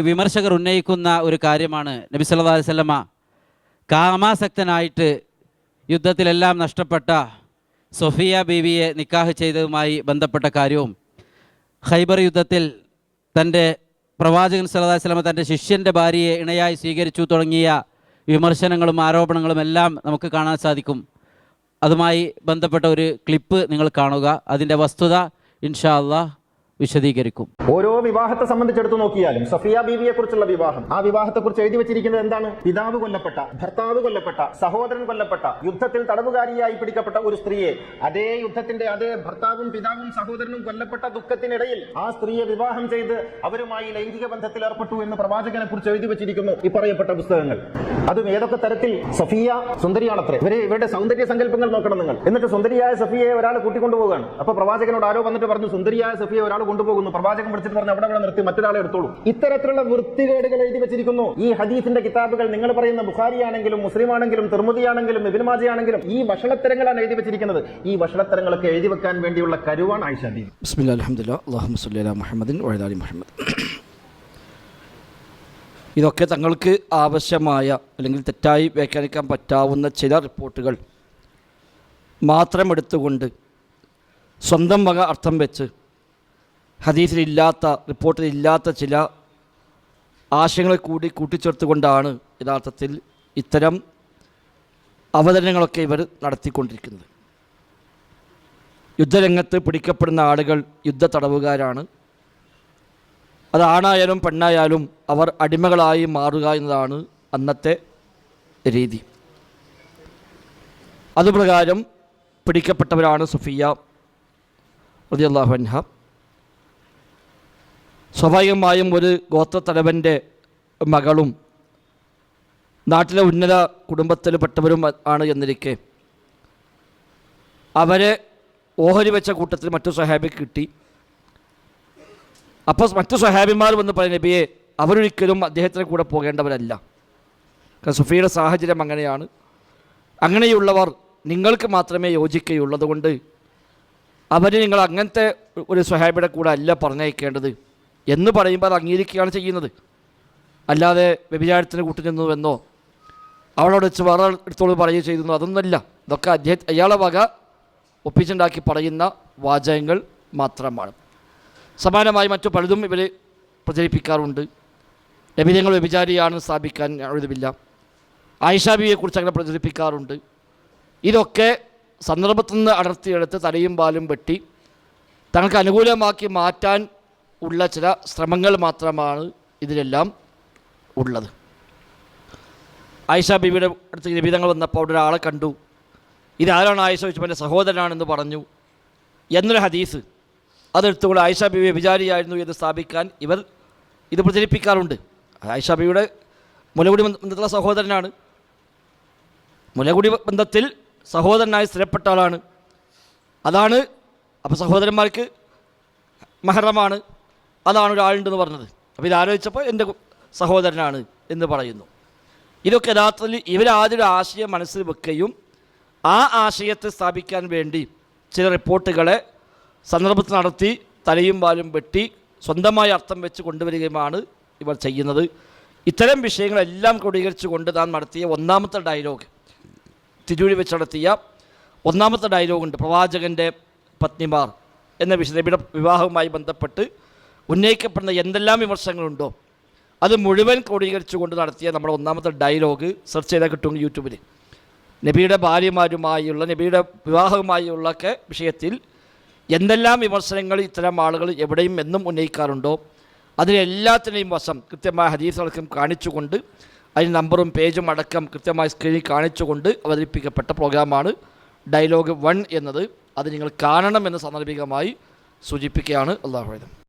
വിമർശകർ ഉന്നയിക്കുന്ന ഒരു കാര്യമാണ്. നബി സല്ലാ വസല്ലമ കാമാസക്തനായിട്ട് യുദ്ധത്തിലെല്ലാം നഷ്ടപ്പെട്ട സൊഫിയ ബീവിയെ നിക്കാഹ് ചെയ്തതുമായി ബന്ധപ്പെട്ട കാര്യവും ഖൈബർ യുദ്ധത്തിൽ തന്റെ പ്രവാചകൻ സല്ലാ വസല്ലമ തന്റെ ശിഷ്യന്റെ ഭാര്യയെ ഇണയായി സ്വീകരിച്ചു തുടങ്ങിയ വിമർശനങ്ങളും ആരോപണങ്ങളും എല്ലാം നമുക്ക് കാണാൻ സാധിക്കും. അതുമായി ബന്ധപ്പെട്ട ഒരു ക്ലിപ്പ് നിങ്ങൾ കാണുക. അതിന്റെ വസ്തുത ഇൻഷാ അള്ളാഹ് വിശദീകരിക്കും. ഓരോ വിവാഹത്തെ സംബന്ധിച്ചെടുത്ത് നോക്കിയാലും സഫിയ ബീവിയെ കുറിച്ചുള്ള വിവാഹം ആ വിവാഹത്തെ കുറിച്ച് എഴുതി വെച്ചിരിക്കുന്നത് എന്താണ്? പിതാവ് കൊല്ലപ്പെട്ട ഭർത്താവ് കൊല്ലപ്പെട്ട സഹോദരൻ കൊല്ലപ്പെട്ട യുദ്ധത്തിൽ തടവുകാരിയായി പിടിക്കപ്പെട്ട ഒരു സ്ത്രീയെ അതേ യുദ്ധത്തിന്റെ അതേ ഭർത്താവും പിതാവും സഹോദരനും കൊല്ലപ്പെട്ട ദുഃഖത്തിനിടയിൽ ആ സ്ത്രീയെ വിവാഹം ചെയ്ത് അവരുമായി ലൈംഗിക ബന്ധത്തിൽ ഏർപ്പെട്ടു എന്ന് പ്രവാചകനെ കുറിച്ച് എഴുതി വെച്ചിരിക്കുന്നു ഈ പറയപ്പെട്ട പുസ്തകങ്ങൾ. അതും ഏതൊക്കെ തരത്തിൽ? സഫിയ സുന്ദരിയാണത്രേ. ഇവരെ ഇവരുടെ സൗന്ദര്യ സങ്കല്പങ്ങൾ നോക്കണം നിങ്ങൾ. എന്നിട്ട് സുന്ദരിയായ സഫിയെ ഒരാൾ കൂട്ടിക്കൊണ്ടുപോവുകയാണ്. അപ്പൊ പ്രവാചകനോട് ആരോ വന്നിട്ട് പറഞ്ഞു സുന്ദരിയായ സഫിയെ ഒരാൾ കൊണ്ടുപോകുന്നു. പ്രവാചകൻ വിളിച്ചിട്ട് പറഞ്ഞു അവിടെ അവിടെ നിർത്തി മറ്റൊരാളെ എടുത്തോളൂ. ഇത്തരത്തിലുള്ള വൃത്തികേടുകൾ എഴുതി വെച്ചിരിക്കുന്നു. ഈ ഹദീസിന്റെ കിതാബുകൾ നിങ്ങൾ പറയുന്ന ബുഖാരി ആണെങ്കിലും മുസ്ലിം ആണെങ്കിലും തിർമുദി ഇബിൻമാജി ആണെങ്കിലും ഈ വഷളത്തരങ്ങളാണ് എഴുതി വെച്ചിരിക്കുന്നത്. ഈ വഷളത്തരങ്ങളൊക്കെ എഴുതി വെക്കാൻ വേണ്ടിയുള്ള കരുവാണ് ആയിഷ മുഹമ്മദിൻ മുഹമ്മദ്. ഇതൊക്കെ തങ്ങൾക്ക് ആവശ്യമായ അല്ലെങ്കിൽ തെറ്റായി വ്യാഖ്യാനിക്കാൻ പറ്റാവുന്ന ചില റിപ്പോർട്ടുകൾ മാത്രം എടുത്തുകൊണ്ട് സ്വന്തം വക അർത്ഥം വെച്ച് ഹദീസിലില്ലാത്ത റിപ്പോർട്ടിലില്ലാത്ത ചില ആശയങ്ങളെ കൂടി കൂട്ടിച്ചേർത്തുകൊണ്ടാണ് യഥാർത്ഥത്തിൽ ഇത്തരം അവതരണങ്ങളൊക്കെ ഇവർ നടത്തിക്കൊണ്ടിരിക്കുന്നത്. യുദ്ധരംഗത്ത് പിടിക്കപ്പെടുന്ന ആളുകൾ യുദ്ധ തടവുകാരാണ്. അത് ആണായാലും പെണ്ണായാലും അവർ അടിമകളായി മാറുക എന്നതാണ് അന്നത്തെ രീതി. അതുപ്രകാരം പിടിക്കപ്പെട്ടവരാണ് സുഫിയ റളിയല്ലാഹു അൻഹ. സ്വാഭാവികമായും ഒരു ഗോത്രത്തലവന്റെ മകളും നാട്ടിലെ ഉന്നത കുടുംബത്തിൽപ്പെട്ടവരും ആണ് എന്നിരിക്കെ. അവരെ ഓഹരി വെച്ച കൂട്ടത്തിൽ മറ്റു സഹാബി കിട്ടി. അപ്പോൾ മറ്റു സഹാബിമാർ വന്ന് പറയുന്ന നബിയെ അവരൊരിക്കലും അദ്ദേഹത്തിന്റെ കൂടെ പോകേണ്ടവരല്ല. സുഫിയുടെ സാഹചര്യം അങ്ങനെയാണ്. അങ്ങനെയുള്ളവർ നിങ്ങൾക്ക് മാത്രമേ യോജിക്കുകയുള്ളതുകൊണ്ട് അവരെ നിങ്ങൾ അങ്ങനത്തെ ഒരു സ്വഹാബിയുടെ കൂടെ അല്ല പറഞ്ഞയക്കേണ്ടത്. എന്ന് പറയുമ്പോൾ അത് അംഗീകരിക്കുകയാണ് ചെയ്യുന്നത്. അല്ലാതെ വ്യഭിചാരത്തിന് കൂട്ടുനിന്നുവെന്നോ അവളോട് വെച്ച് വേറെ എടുത്തോട് പറയുകയോ ചെയ്തു. അതൊന്നുമല്ല ഇതൊക്കെ അദ്ദേഹം അയാളെ വക ഒപ്പിച്ചുണ്ടാക്കി പറയുന്ന വാചകങ്ങൾ മാത്രമാണ്. സമാനമായി മറ്റു പലതും ഇവർ പ്രചരിപ്പിക്കാറുണ്ട്. നബിതങ്ങൾ വ്യഭിചാരിയാണെന്ന് സ്ഥാപിക്കാൻ എഴുതുമില്ല ആയിഷാബിയെക്കുറിച്ച് അങ്ങനെ പ്രചരിപ്പിക്കാറുണ്ട്. ഇതൊക്കെ സന്ദർഭത്തിൽ നിന്ന് അടർത്തിയെടുത്ത് തലയും പാലും വെട്ടി തങ്ങൾക്ക് അനുകൂലമാക്കി മാറ്റാൻ ഉള്ള ചില ശ്രമങ്ങൾ മാത്രമാണ് ഇതിലെല്ലാം ഉള്ളത്. ആയിഷ ബിബിയുടെ അടുത്ത് നിബിതങ്ങൾ വന്നപ്പോൾ അവിടെ ഒരാളെ കണ്ടു. ഇതാരാണ് ആയിഷ ചോദിച്ചപ്പോൾ എന്റെ സഹോദരനാണെന്ന് പറഞ്ഞു. എന്നൊരു ഹദീസ് അതെടുത്തുകൊണ്ട് ആയിഷ ബിബി വിചാരിയായിരുന്നു എന്ന് സ്ഥാപിക്കാൻ ഇവർ ഇത് പ്രചരിപ്പിക്കാറുണ്ട്. ആയിഷ ബിബിയുടെ മുലകുടി ബന്ധത്തിലെ സഹോദരനാണ്. മുലകുടി ബന്ധത്തിൽ സഹോദരനായി സ്ഥിരപ്പെട്ട ആളാണ്. അതാണ് അപ്പോൾ സഹോദരന്മാർക്ക് മഹറമാണ്. അതാണ് ഒരാളുണ്ടെന്ന് പറഞ്ഞത്. അപ്പോൾ ഇതാലോചിച്ചപ്പോൾ എന്റെ സഹോദരനാണ് എന്ന് പറയുന്നു. ഇതൊക്കെ യഥാർത്ഥത്തിൽ ഇവരാദ്യം ഒരു ആശയം മനസ്സിൽ വെക്കുകയും ആ ആശയത്തെ സ്ഥാപിക്കാൻ വേണ്ടി ചില റിപ്പോർട്ടുകളെ സന്ദർഭത്തിൽ നടത്തി തലയും വാലും വെട്ടി സ്വന്തമായ അർത്ഥം വെച്ച് കൊണ്ടുവരികയുമാണ് ഇവർ ചെയ്യുന്നത്. ഇത്തരം വിഷയങ്ങളെല്ലാം ക്രോഡീകരിച്ചുകൊണ്ട് താൻ നടത്തിയ ഒന്നാമത്തെ ഡയലോഗ് തിരൂരി വെച്ച് നടത്തിയ ഒന്നാമത്തെ ഡയലോഗുണ്ട് പ്രവാചകന്റെ പത്നിമാർ എന്ന വിഷയ വിവാഹവുമായി ബന്ധപ്പെട്ട് ഉന്നയിക്കപ്പെടുന്ന എന്തെല്ലാം വിമർശനങ്ങളുണ്ടോ അത് മുഴുവൻ ക്രോഡീകരിച്ചുകൊണ്ട് നടത്തിയ നമ്മുടെ ഒന്നാമത്തെ ഡയലോഗ് സെർച്ച് ചെയ്താൽ കിട്ടും യൂട്യൂബിൽ നബിയുടെ ഭാര്യമാരുമായുള്ള നബിയുടെ വിവാഹവുമായുള്ള ഒക്കെ വിഷയത്തിൽ എന്തെല്ലാം വിമർശനങ്ങൾ ഇത്തരം ആളുകൾ എവിടെയും എന്നും ഉന്നയിക്കാറുണ്ടോ അതിനെല്ലാത്തിനെയും വശം കൃത്യമായ ഹദീസുകൾക്കും കാണിച്ചുകൊണ്ട് അതിന് നമ്പറും പേജും അടക്കം കൃത്യമായ സ്ക്രീനിൽ കാണിച്ചുകൊണ്ട് അവതരിപ്പിക്കപ്പെട്ട പ്രോഗ്രാമാണ് ഡയലോഗ് വൺ എന്നത്. അത് നിങ്ങൾ കാണണമെന്ന് സാന്ദർഭികമായി സൂചിപ്പിക്കുകയാണ് അള്ളാഹു